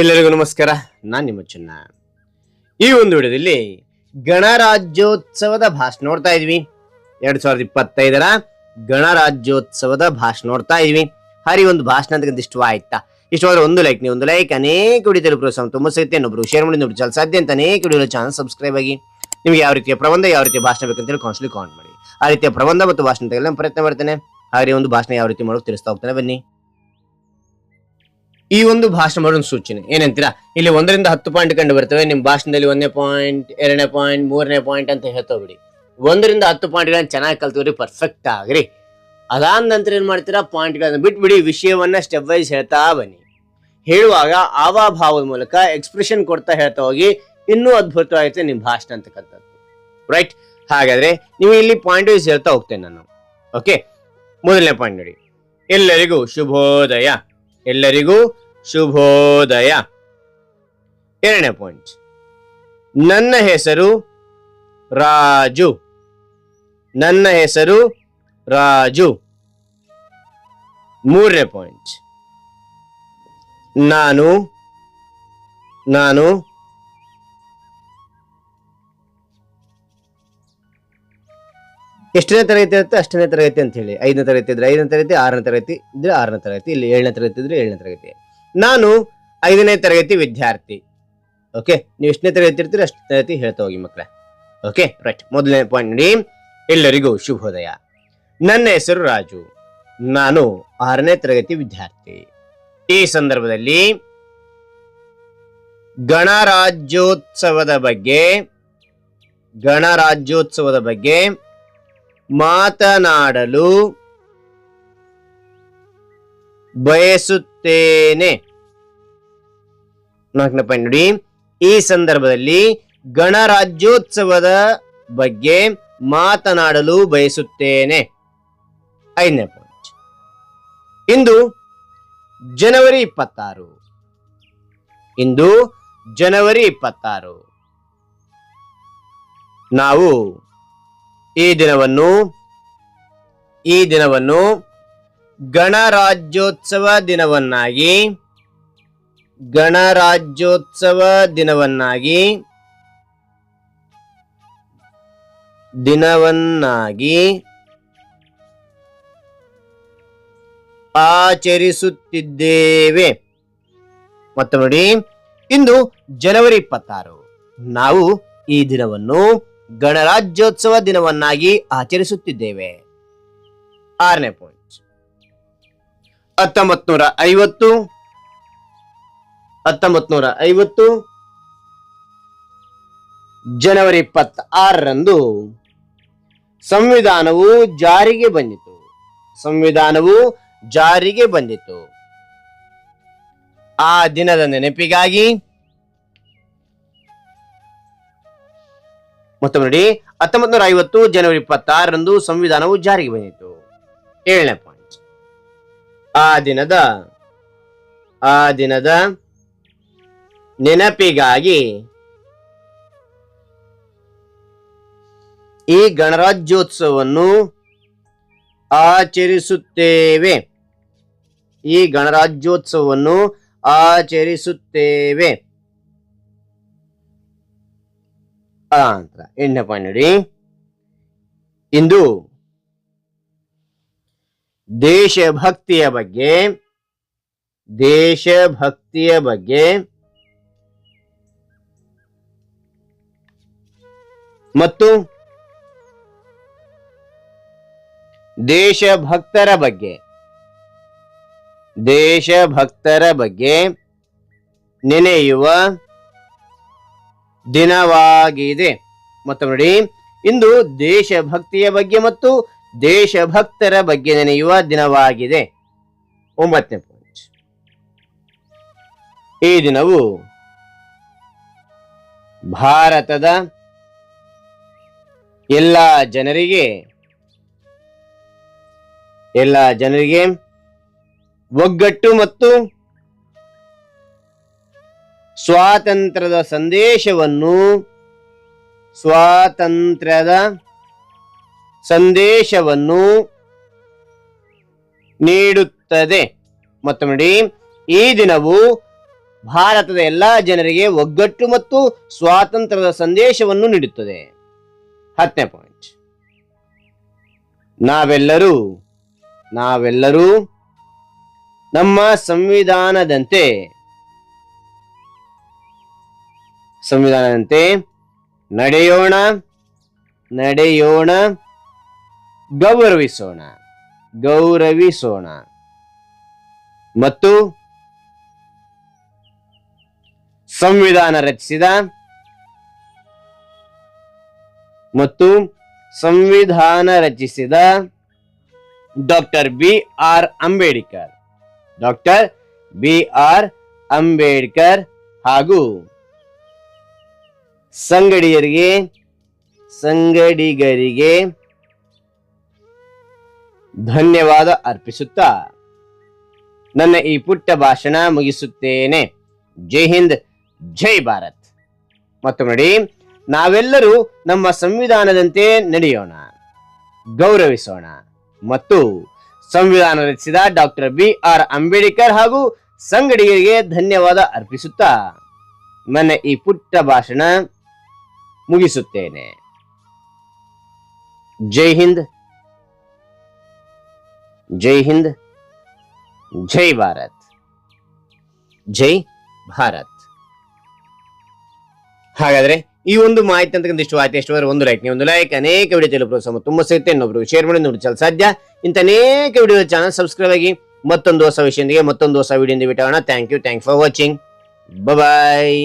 ಎಲ್ಲರಿಗೂ ನಮಸ್ಕಾರ, ನಾನು ನಿಮ್ಮ ಚೆನ್ನ. ಈ ಒಂದು ವಿಡಿಯೋದಲ್ಲಿ ಗಣರಾಜ್ಯೋತ್ಸವದ ಭಾಷಣ ನೋಡ್ತಾ ಇದ್ವಿ. ಎರಡ್ ಸಾವಿರದ ಇಪ್ಪತ್ತೈದರ ಗಣರಾಜ್ಯೋತ್ಸವದ ಭಾಷಣ ನೋಡ್ತಾ ಇದ್ವಿ. ಹರಿ, ಒಂದು ಭಾಷಣ ಅಂತ ಇಷ್ಟ ಆಯ್ತಾ ಇಷ್ಟವಾದ್ರೆ ಒಂದು ಲೈಕ್ ನೀವು ಒಂದು ಲೈಕ್ ಅನೇಕ ವಿಡಿಯೋ ಪ್ರೋತ್ಸಾಹ ತುಂಬ ಸಿಗುತ್ತೆ. ಇನ್ನೊಬ್ರು ಶೇರ್ ಮಾಡಿ ನೋಡಿ ಚಲ ಸಾಧ್ಯ ಅಂತ ಅನೇಕ ವಿಡಿಯೋ ಚಾನಲ್ ಸಬ್ಸ್ಕ್ರೈಬ್ ಆಗಿ ನಿಮಗೆ ಯಾವ ರೀತಿಯ ಪ್ರಬಂಧ, ಯಾವ ರೀತಿಯ ಭಾಷಣ ಬೇಕಂತೇಳಿ ಕಾನ್ಸ್ಟ್ಲಿ ಕಾಮೆಂಟ್ ಮಾಡಿ. ಆ ರೀತಿಯ ಪ್ರಬಂಧ ಮತ್ತು ಭಾಷಣ ತೆಗೆಲ್ಲ ಪ್ರಯತ್ನ ಮಾಡ್ತೇನೆ. ಹಾಗೆ ಒಂದು ಭಾಷಣ ಯಾವ ರೀತಿ ಮಾಡೋಕೆ ತಿಳಿಸ್ತಾ ಹೋಗ್ತಾನೆ. ಬನ್ನಿ. ಈ ಒಂದು ಭಾಷಣ ಮಾಡೋದು ಸೂಚನೆ. ಏನಂತೀರಾ? ಇಲ್ಲಿ ಒಂದರಿಂದ ಹತ್ತು ಪಾಯಿಂಟ್ ಕಂಡು ಬರ್ತವೆ. ನಿಮ್ಮ ಭಾಷಣದಲ್ಲಿ ಒಂದನೇ ಪಾಯಿಂಟ್ ಎರಡನೇ ಪಾಯಿಂಟ್ ಮೂರನೇ ಪಾಯಿಂಟ್ ಅಂತ ಹೇಳ್ತೋಬಿಡಿ ಒಂದರಿಂದ ಹತ್ತು ಪಾಯಿಂಟ್ಗಳನ್ನ ಚೆನ್ನಾಗಿ ಕಲ್ತವ್ರಿ ಪರ್ಫೆಕ್ಟ್ ಆಗ್ರಿ. ಅದಾದ ನಂತರ ಏನ್ ಮಾಡ್ತೀರಾ? ಪಾಯಿಂಟ್ಗಳನ್ನ ಬಿಟ್ಬಿಡಿ, ವಿಷಯವನ್ನ ಸ್ಟೆಪ್ ವೈಸ್ ಹೇಳ್ತಾ ಬನ್ನಿ. ಹೇಳುವಾಗ ಆವಾಭಾವದ ಮೂಲಕ ಎಕ್ಸ್ಪ್ರೆಷನ್ ಕೊಡ್ತಾ ಹೇಳ್ತಾ ಹೋಗಿ, ಇನ್ನೂ ಅದ್ಭುತವಾಗುತ್ತೆ ನಿಮ್ಮ ಭಾಷಣ ಅಂತಕ್ಕಂಥದ್ದು ರೈಟ್ ಹಾಗಾದ್ರೆ ನೀವು ಇಲ್ಲಿ ಪಾಯಿಂಟ್ ವೈಸ್ ಹೇಳ್ತಾ ಹೋಗ್ತೇನೆ ನಾನು. ಓಕೆ ಮೊದಲನೇ ಪಾಯಿಂಟ್ ನೋಡಿ. ಎಲ್ಲರಿಗೂ ಶುಭೋದಯ. ಎಲ್ಲರಿಗೂ ಶುಭೋದಯ. ಎರಡನೇ ಪಾಯಿಂಟ್ ನನ್ನ ಹೆಸರು ರಾಜು. ನನ್ನ ಹೆಸರು ರಾಜು. ಮೂರನೇ ಪಾಯಿಂಟ್ ನಾನು ನಾನು ಎಷ್ಟನೇ ತರಗತಿ ಇರುತ್ತೆ, ಅಷ್ಟನೇ ತರಗತಿ ಅಂತ ಹೇಳಿ. ಐದನೇ ತರಗತಿ ಇದ್ರೆ ಐದನೇ ತರಗತಿ, ಆರನೇ ತರಗತಿ ಇದ್ರೆ ಆರನೇ ತರಗತಿ, ಇಲ್ಲಿ ಏಳನೇ ತರಗತಿ ಇದ್ರೆ ಏಳನೇ ತರಗತಿ. ನಾನು ಐದನೇ ತರಗತಿ ವಿದ್ಯಾರ್ಥಿ. ಓಕೆ ನೀವು ಎಷ್ಟನೇ ತರಗತಿ ಇರ್ತೀರಿ ಅಷ್ಟನೇ ತರಗತಿ ಹೇಳ್ತಾ ಹೋಗಿ ಮಕ್ಕಳೇ. ಓಕೆ ರೈಟ್ ಮೊದಲನೇ ಪಾಯಿಂಟ್ ನೋಡಿ. ಎಲ್ಲರಿಗೂ ಶುಭೋದಯ. ನನ್ನ ಹೆಸರು ರಾಜು. ನಾನು ಆರನೇ ತರಗತಿ ವಿದ್ಯಾರ್ಥಿ. ಈ ಸಂದರ್ಭದಲ್ಲಿ ಗಣರಾಜ್ಯೋತ್ಸವದ ಬಗ್ಗೆ ಗಣರಾಜ್ಯೋತ್ಸವದ ಬಗ್ಗೆ ಮಾತನಾಡಲು ಬಯಸುತ್ತೇನೆ. ನಾಲ್ಕನೇ ಪಾಯಿಂಟ್ ನೋಡಿ. ಈ ಸಂದರ್ಭದಲ್ಲಿ ಗಣರಾಜ್ಯೋತ್ಸವದ ಬಗ್ಗೆ ಮಾತನಾಡಲು ಬಯಸುತ್ತೇನೆ. ಐದನೇ ಪಾಯಿಂಟ್ ಇಂದು ಜನವರಿ ಇಪ್ಪತ್ತಾರು. ಇಂದು ಜನವರಿ ಇಪ್ಪತ್ತಾರು. ನಾವು ಈ ದಿನವನ್ನು ಈ ದಿನವನ್ನು ಗಣರಾಜ್ಯೋತ್ಸವ ದಿನವನ್ನಾಗಿ ಗಣರಾಜ್ಯೋತ್ಸವ ದಿನವನ್ನಾಗಿ ದಿನವನ್ನಾಗಿ ಆಚರಿಸುತ್ತಿದ್ದೇವೆ. ಮತ್ತು ನೋಡಿ, ಇಂದು ಜನವರಿ ಇಪ್ಪತ್ತಾರು. ನಾವು ಈ ದಿನವನ್ನು ಗಣರಾಜ್ಯೋತ್ಸವ ದಿನವನ್ನಾಗಿ ಆಚರಿಸುತ್ತಿದ್ದೇವೆ. ಆರನೇ ಪಾಯಿಂಟ್ ಹತ್ತೊಂಬತ್ತು ನೂರ ಐವತ್ತು ಹತ್ತೊಂಬತ್ ನೂರ ಐವತ್ತು ಜನವರಿ ಇಪ್ಪತ್ತ ಆರರಂದು ಸಂವಿಧಾನವು ಜಾರಿಗೆ ಬಂದಿತು. ಸಂವಿಧಾನವು ಜಾರಿಗೆ ಬಂದಿತು. ಆ ದಿನದ ನೆನಪಿಗಾಗಿ ಮತ್ತೊಮ್ಮೆ ನೋಡಿ ಹತ್ತೊಂಬತ್ ನೂರ ಐವತ್ತು ಜನವರಿ ಇಪ್ಪತ್ತಾರರಂದು ಸಂವಿಧಾನವು ಜಾರಿಗೆ ಬಂದಿತು. ಏಳನೇ ಪಾಯಿಂಟ್ ಆ ದಿನದ ಆ ದಿನದ ನೆನಪಿಗಾಗಿ ಈ ಗಣರಾಜ್ಯೋತ್ಸವವನ್ನು ಆಚರಿಸುತ್ತೇವೆ. ಈ ಗಣರಾಜ್ಯೋತ್ಸವವನ್ನು ಆಚರಿಸುತ್ತೇವೆ. ಅಂತ ಎಂಟನೇ ಪಾಯಿಂಟ್ ನೋಡಿ. ಇಂದು ದೇಶಭಕ್ತಿಯ ಬಗ್ಗೆ ದೇಶಭಕ್ತಿಯ ಬಗ್ಗೆ ಮತ್ತು ದೇಶಭಕ್ತರ ಬಗ್ಗೆ. ದೇಶಭಕ್ತರ ಬಗ್ಗೆ ನೆನೆಯುವ ದಿನವಾಗಿದೆ. ಮತ್ತು ನೋಡಿ. ಇಂದು ದೇಶಭಕ್ತಿಯ ಬಗ್ಗೆ ಮತ್ತು ದೇಶಭಕ್ತರ ಬಗ್ಗೆ ನೆನೆಯುವ ದಿನವಾಗಿದೆ. ಒಂಬತ್ತನೇ ಪಾಯಿಂಟ್ ಈ ದಿನವು ಭಾರತದ ಎಲ್ಲ ಜನರಿಗೆ ಎಲ್ಲ ಜನರಿಗೆ ಒಗ್ಗಟ್ಟು ಮತ್ತು ಸ್ವಾತಂತ್ರ್ಯದ ಸಂದೇಶವನ್ನು ಸ್ವಾತಂತ್ರ್ಯದ ಸಂದೇಶವನ್ನು ನೀಡುತ್ತದೆ. ಮತ್ತು ನೋಡಿ ಈ ದಿನವು ಭಾರತದ ಎಲ್ಲಾ ಜನರಿಗೆ ಒಗ್ಗಟ್ಟು ಮತ್ತು ಸ್ವಾತಂತ್ರ್ಯದ ಸಂದೇಶವನ್ನು ನೀಡುತ್ತದೆ. ಹತ್ತನೇ ಪಾಯಿಂಟ್ ನಾವೆಲ್ಲರೂ ನಾವೆಲ್ಲರೂ ನಮ್ಮ ಸಂವಿಧಾನದಂತೆ ಸಂವಿಧಾನದಂತೆ ನಡೆಯೋಣ ನಡೆಯೋಣ ಗೌರವಿಸೋಣ ಗೌರವಿಸೋಣ. ಮತ್ತು ಸಂವಿಧಾನ ರಚಿಸಿದ ಮತ್ತು ಸಂವಿಧಾನ ರಚಿಸಿದ doctor B R Ambedkar. Doctor B R Ambedkar ಹಾಗೂ ಸಂಗಡಿಯರಿಗೆ, ಸಂಗಡಿಗರಿಗೆ ಧನ್ಯವಾದ ಅರ್ಪಿಸುತ್ತಾ ನನ್ನ ಈ ಪುಟ್ಟ ಭಾಷಣ ಮುಗಿಸುತ್ತೇನೆ. ಜೈ ಹಿಂದ್, ಜೈ ಭಾರತ್. ಮತ್ತು ನೋಡಿ. ನಾವೆಲ್ಲರೂ ನಮ್ಮ ಸಂವಿಧಾನದಂತೆ ನಡೆಯೋಣ. ಗೌರವಿಸೋಣ. ಮತ್ತು ಸಂವಿಧಾನ ರಚಿಸಿದ ಡಾಕ್ಟರ್ ಬಿ ಆರ್ ಅಂಬೇಡ್ಕರ್ ಹಾಗೂ ಸಂಗಡಿಗರಿಗೆ ಧನ್ಯವಾದ ಅರ್ಪಿಸುತ್ತಾ ನನ್ನ ಈ ಪುಟ್ಟ ಭಾಷಣ ಮುಗಿಸುತ್ತೇನೆ. ಜೈ ಹಿಂದ್. ಜೈ ಹಿಂದ್. ಜೈ ಭಾರತ್. ಜೈ ಭಾರತ್. ಹಾಗಾದ್ರೆ ಈ ಒಂದು ಮಾಹಿತಿ ಅಂತಕ್ಕಂಥ ಇಷ್ಟು ಆಯ್ತು ಎಷ್ಟು ಒಂದು ಲೈಕ್ ನೀವು ಒಂದು ಲೈಕ್ ಅನೇಕ ವಿಡಿಯೋ ತಿಳಿಯಲು ಪ್ರೋತ್ಸಾಹ ತುಂಬಾ ಸಿಗುತ್ತೆ. ಇನ್ನೊಬ್ರು ಶೇರ್ ಮಾಡಿ ನೋಡಿ ಚಲ ಸಾಧ್ಯ. ಇಂಥ ಅನೇಕ ವಿಡಿಯೋ ಚಾನಲ್ ಸಬ್ಸ್ಕ್ರೈಬ್ ಆಗಿ ಮತ್ತೊಂದು ಹೊಸ ವಿಷಯದೊಂದಿಗೆ ಮತ್ತೊಂದು ಹೊಸ video ಬಿಟ್ಟೋಣ thank you thank for watching bye